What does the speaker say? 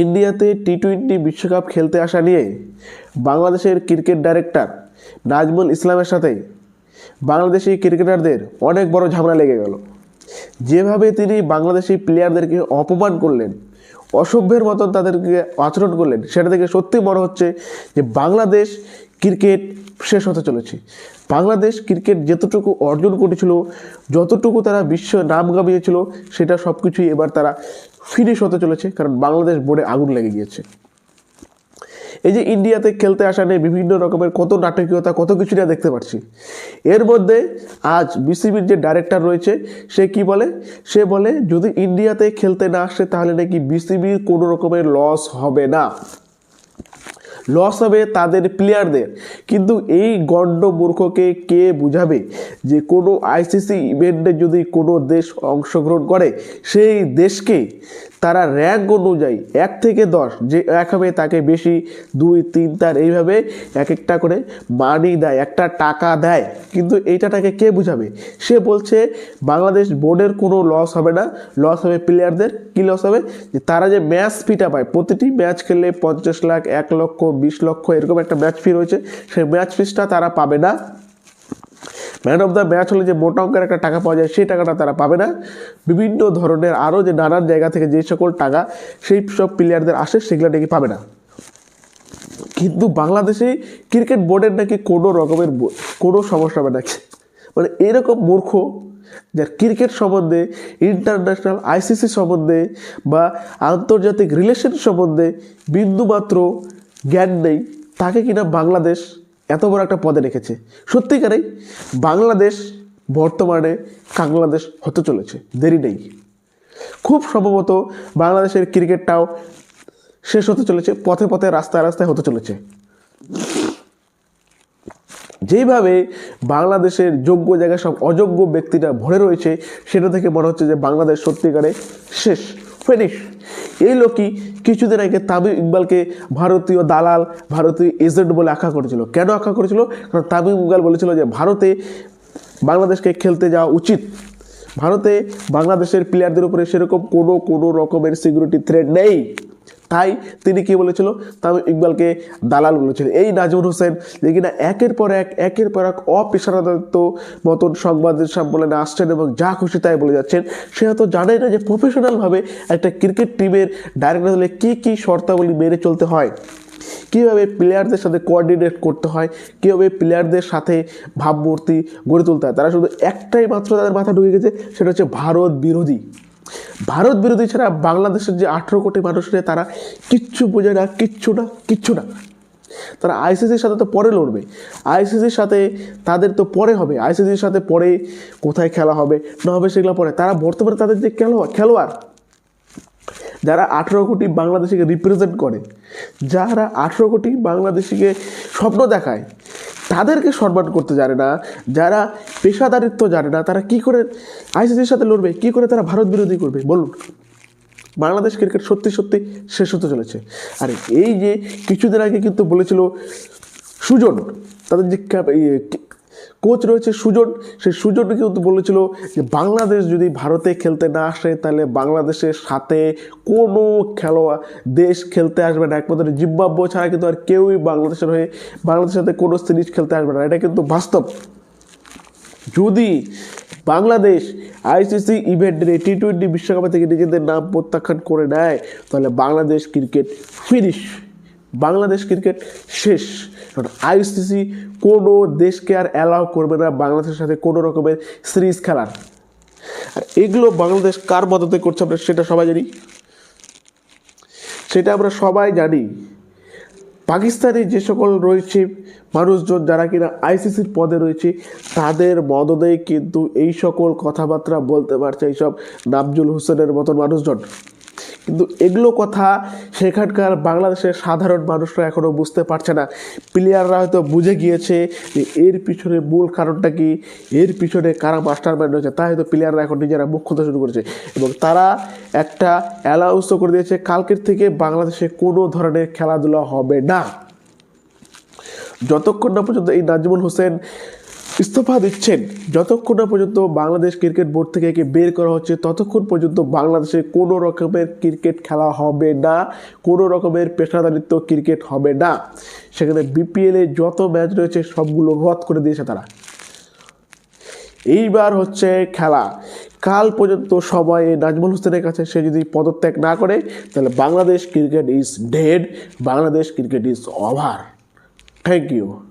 ইন্ডিয়াতে T twenty বিশ্বকাপ খেলতে আসা নিয়ে বাংলাদেশের ক্রিকেট ডাইরেক্টর নাজমুল ইসলামের সাথে বাংলাদেশি ক্রিকেটারদের অনেক বড় ঝামেলা লেগে গেল। যেভাবে তিনি বাংলাদেশি প্লেয়ারদেরকে অপমান করলেন, অসভ্যের মতন তাদেরকে আচরণ করলেন, সেটা থেকে সত্যি মনে হচ্ছে যে বাংলাদেশ ক্রিকেট শেষ হতে চলেছে। বাংলাদেশ ক্রিকেট যতটুকু অর্জন করেছিল, যতটুকু তারা বিশ্ব নাম গামিয়েছিল সেটা সব কিছুই এবার তারা ফিনিশ হতে চলেছে, কারণ বাংলাদেশ বোর্ডে আগুন লেগে গিয়েছে। এই যে ইন্ডিয়াতে খেলতে আসা নিয়ে বিভিন্ন রকমের কত নাটকীয়তা, কত কিছু নিয়ে দেখতে পাচ্ছি। এর মধ্যে আজ বিসিবির যে ডাইরেক্টর রয়েছে, সে কি বলে? সে বলে, যদি ইন্ডিয়াতে খেলতে না আসে, তাহলে নাকি বিসিবির কোনো রকমের লস হবে না। লস হবে তাদের প্লেয়ারদের কিন্তু এই গণ্ড মূর্খকে কে বুঝাবে যে কোনো আইসিসি ইভেন্টে যদি কোনো দেশ অংশগ্রহণ করে, সেই দেশকে তারা র্যাঙ্ক অনুযায়ী এক থেকে দশ, যে এক হবে তাকে বেশি দুই, তিন তার এইভাবে এক একটা করে মানি দেয়, একটা টাকা দেয়। কিন্তু এইটাটাকে কে বুঝাবে? সে বলছে, বাংলাদেশ বোর্ডের কোনো লস হবে না লস হবে প্লেয়ারদের কী লস হবে? যে তারা যে ম্যাচ ফিটা পায়, প্রতিটি ম্যাচ খেললে পঞ্চাশ লাখ, এক লক্ষ, বিশ লক্ষ এরকম একটা ম্যাচ ফি রয়েছে। সেই ম্যাচ ফিসটা তারা পাবে না। ম্যান অফ দ্য ম্যাচ হলে যে মোটা অঙ্কের একটা টাকা পাওয়া যায়, সেই টাকাটা তারা পাবে না। বিভিন্ন ধরনের আরও যে নানান জায়গা থেকে যে সকল টাকা, সেই সব প্লেয়ারদের আসে, সেগুলো নাকি পাবে না। কিন্তু বাংলাদেশে ক্রিকেট বোর্ডের নাকি কোনো রকমের কোনো সমস্যা হবে নাকি মানে এরকম মূর্খ যার ক্রিকেট সম্বন্ধে, ইন্টারন্যাশনাল আইসিসি সম্বন্ধে বা আন্তর্জাতিক রিলেশন সম্বন্ধে বিন্দুমাত্র জ্ঞান নেই, তাকে কিনা বাংলাদেশ এত বড় একটা পদে রেখেছে। সত্যিকারেই বাংলাদেশ বর্তমানে বাংলাদেশ হতে চলেছে, দেরি নেই। খুব সম্ভবত বাংলাদেশের ক্রিকেটটাও শেষ হতে চলেছে, পথে পথে রাস্তায় রাস্তায় হতে চলেছে। যেইভাবে বাংলাদেশের যোগ্য জায়গায় সব অযোগ্য ব্যক্তিরা ভরে রয়েছে, সেটা থেকে মনে হচ্ছে যে বাংলাদেশ সত্যিকারে শেষ ফিনিশ এই লোকই কিছুদিন আগে তামিম ইকবালকে ভারতীয় দালাল, ভারতীয় এজেন্ট বলে আখ্যা করেছিল। কেন আখ্যা করেছিল? কারণ তামিম ইকবাল বলেছিল যে ভারতে বাংলাদেশকে খেলতে যাওয়া উচিত। ভারতে বাংলাদেশের প্লেয়ারদের উপরে সেরকম কোনো কোনো রকমের সিকিউরিটি থ্রেড নেই। তাই তিনি কি বলেছিল? তামিম ইকবালকে দালাল বলেছিল। এই নাজমুল হোসেন যে কিনা একের পর এক, একের পর এক অপেশাদারিত্ব মতন সংবাদের সম্মেলনে আসছেন এবং যা খুশি তাই বলে যাচ্ছেন। সে হয়তো জানে না যে প্রফেশনালভাবে একটা ক্রিকেট টিমের ডাইরেক্টর হলে কী কী শর্তাবলী মেনে চলতে হয়। কীভাবে প্লেয়ারদের সাথে কোঅর্ডিনেট করতে হয়, কীভাবে প্লেয়ারদের সাথে ভাবমূর্তি গড়ে তুলতে হয়, তারা শুধু একটাই মাত্র তাদের মাথা ঢুকে গেছে, সেটা হচ্ছে ভারত বিরোধী। ভারত বিরোধী ছাড়া বাংলাদেশের যে আঠেরো কোটি মানুষ নিয়ে তারা কিচ্ছু বোঝে না, কিচ্ছু না কিচ্ছু না। তারা আইসিসির সাথে তো পরে লড়বে। আইসিসির সাথে তাদের তো পরে হবে। আইসিসির সাথে পরে কোথায় খেলা হবে, না হবে সেগুলো পরে। তারা বর্তমানে তাদের যে খেলোয়াড় খেলোয়াড়, যারা আঠেরো কোটি বাংলাদেশিকে রিপ্রেজেন্ট করে, যারা আঠেরো কোটি বাংলাদেশিকে স্বপ্ন দেখায়, তাদেরকে সম্মান করতে জানে না, যারা পেশাদারিত্ব জানে না, তারা কি করে আইসিসির সাথে লড়বে, কি করে তারা ভারত বিরোধী করবে? বলুন। বাংলাদেশ ক্রিকেট সত্যি সত্যি শেষ হতে চলেছে। আর এই যে কিছুদিন আগে কিন্তু বলেছিল সুজন, তাদের যে কোচ রয়েছে সুজন, সেই সুজন কিন্তু বলেছিল যে বাংলাদেশ যদি ভারতে খেলতে না আসে, তাহলে বাংলাদেশের সাথে কোনো খেলোয়াড় দেশ খেলতে আসবে না। একমাত্র জিম্বাব্য ছাড়া কিন্তু আর কেউই বাংলাদেশের হয়ে বাংলাদেশের সাথে কোনো সিরিজ খেলতে আসবে না। এটা কিন্তু বাস্তব। যদি বাংলাদেশ আইসিসি ইভেন্টে টি টোয়েন্টি বিশ্বকাপে থেকে নিজেদের নাম প্রত্যাখ্যান করে নেয়। তাহলে Bangladesh cricket finish Bangladesh cricket শেষ। কারণ আইসিসি কোনো দেশকে আর অ্যালাউ করবে না বাংলাদেশের সাথে কোনো রকমের সিরিজ খেলার। আর এগুলো বাংলাদেশ কার মদতে করছে আমরা সেটা সবাই জানি। সেটা আমরা সবাই জানি। পাকিস্তানে যে সকল রয়েছে মানুষজন যারা কিনা আইসিসির পদে রয়েছে, তাদের মদদে কিন্তু এই সকল কথাবার্তা বলতে পারছে এইসব নামজুল হোসেনের মতন মানুষজন। কিন্তু এগুলো কথা সেখানকার বাংলাদেশের সাধারণ মানুষরা এখনও বুঝতে পারছে না। প্লেয়াররা হয়তো বুঝে গিয়েছে যে এর পিছনে মূল কারণটা কি, এর পিছনে কারা মাস্টার মাইন্ড রয়েছে, তা হয়তো প্লেয়াররা এখন নিজেরা মুখ শুরু করেছে। এবং তারা একটা অ্যালাউন্সও করে দিয়েছে, কালকের থেকে বাংলাদেশে কোনো ধরনের খেলাধুলা হবে না। যতক্ষণ না পর্যন্ত এই নাজিমুল হোসেন ইস্তফা দিচ্ছেন। যতক্ষণ না পর্যন্ত বাংলাদেশ ক্রিকেট বোর্ড থেকে একে বের করা হচ্ছে, ততক্ষণ পর্যন্ত বাংলাদেশে কোনো রকমের ক্রিকেট খেলা হবে না, কোনো রকমের পেশাদারিত্ব ক্রিকেট হবে না। সেখানে বিপিএলে যত ম্যাচ রয়েছে, সবগুলো রদ করে দিয়েছে তারা। এইবার হচ্ছে খেলা। কাল পর্যন্ত সময় নাজমুল হোসেনের কাছে সে যদি পদত্যাগ না করে, তাহলে Bangladesh cricket is dead, Bangladesh cricket is over. Thank you.